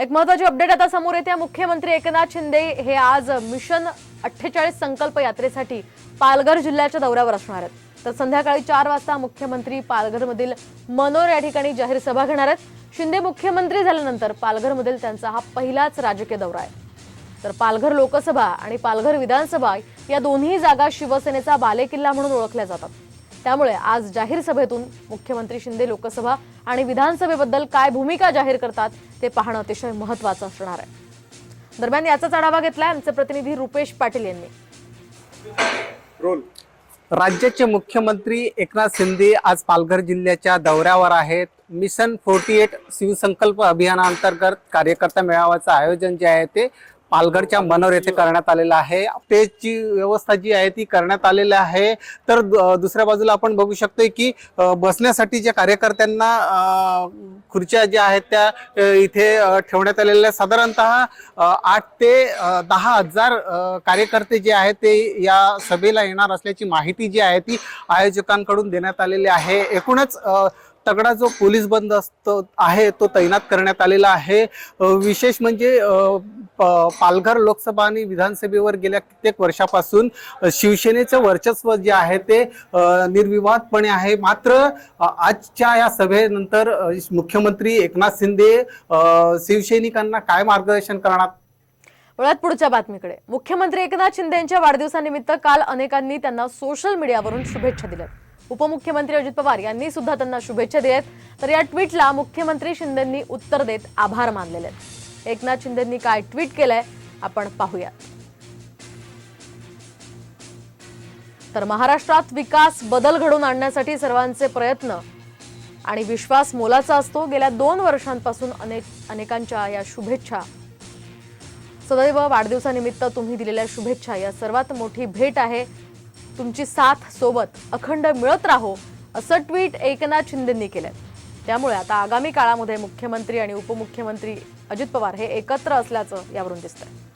एक महत्वाची अपडेट आता समोर येते. मुख्यमंत्री एकनाथ शिंदे हे आज मिशन अठ्ठेचाळीस संकल्प यात्रेसाठी पालघर जिल्ह्याच्या दौऱ्यावर असणार आहेत. तर संध्याकाळी चार वाजता मुख्यमंत्री पालघरमधील मनोर या ठिकाणी जाहीर सभा घेणार आहेत. शिंदे मुख्यमंत्री झाल्यानंतर पालघरमधील त्यांचा हा पहिलाच राजकीय दौरा आहे. तर पालघर लोकसभा आणि पालघर विधानसभा या दोन्ही जागा शिवसेनेचा बालेकिल्ला म्हणून ओळखल्या जातात. त्यामुळे आज जाहीर सभेतून मुख्यमंत्री शिंदे लोकसभा आणि विधानसभेबद्दल काय भूमिका जाहीर करतात ते पाहणं अतिशय महत्वाचं असणार आहे. दरम्यान याचाच आढावा घेतलाय आमचे प्रतिनिधी रुपेश पाटील यांनी. रोल. राज्याचे मुख्यमंत्री एकनाथ शिंदे आज पालघर जिल्ह्याच्या दौऱ्यावर आहेत. मिशन फोर्टी एट शिवसंकल्प अभियानांतर्गत कार्यकर्ता मेळाव्याचं आयोजन जे आहे ते पालघरच्या मनोर येथे करण्यात आलेला आहे पेजची व्यवस्था जी आहे ती करण्यात आलेली आहे तर द- दुसऱ्या बाजूला आपण बघू शकतोय की बसण्यासाठी ज्या कार्यकर्त्यांना खुर्च्या ज्या आहेत त्या इथे ठेवण्यात आलेल्या आहेत. साधारणतः आठ ते दहा हजार कार्यकर्ते जे आहेत ते या सभेला येणार असल्याची माहिती जी आहे ती आयोजकांकडून देण्यात आलेली आहे एकूणच तगडा जो पोलीस बंदोबस्त आहे तो तैनात करण्यात आलेला आहे. विशेष म्हणजे प- पालघर लोकसभा आणि विधानसभेवर गेल्या कित्येक वर्षापासून शिवसेनेचं वर्चस्व जे आहे ते निर्विवादपणे आहे. मात्र आजच्या या सभेनंतर मुख्यमंत्री एकनाथ शिंदे शिवसैनिकांना काय मार्गदर्शन करणार? वळ्यात पुढच्या बातमीकडे. मुख्यमंत्री एकनाथ शिंदे यांच्या वाढदिवसानिमित्त काल अनेकांनी त्यांना सोशल मीडियावरून शुभेच्छा दिल्या उपमुख्यमंत्री अजित पवार यांनी सुद्धा त्यांना शुभेच्छा दिल्यात तर या ट्विटला मुख्यमंत्री शिंदेंनी उत्तर देत आभार मानलेले आहेत. एकनाथ शिंदेंनी काय ट्विट केलंय आपण पाहूयात. तर महाराष्ट्रात विकास बदल घडवून आणण्यासाठी सर्वांचे प्रयत्न आणि विश्वास मोलाचा असतो. गेल्या दोन वर्षांपासून अनेक अनेकांच्या या शुभेच्छा. सदैव वाढदिवसानिमित्त तुम्ही दिलेल्या शुभेच्छा या सर्वात मोठी भेट आहे. तुमची साथ सोबत अखंड मिळत राहो असं ट्विट एकनाथ शिंदेंनी केलंय. त्यामुळे आता आगामी काळामध्ये मुख्यमंत्री आणि उपमुख्यमंत्री अजित पवार हे एकत्र असल्याचं यावरून दिसतंय.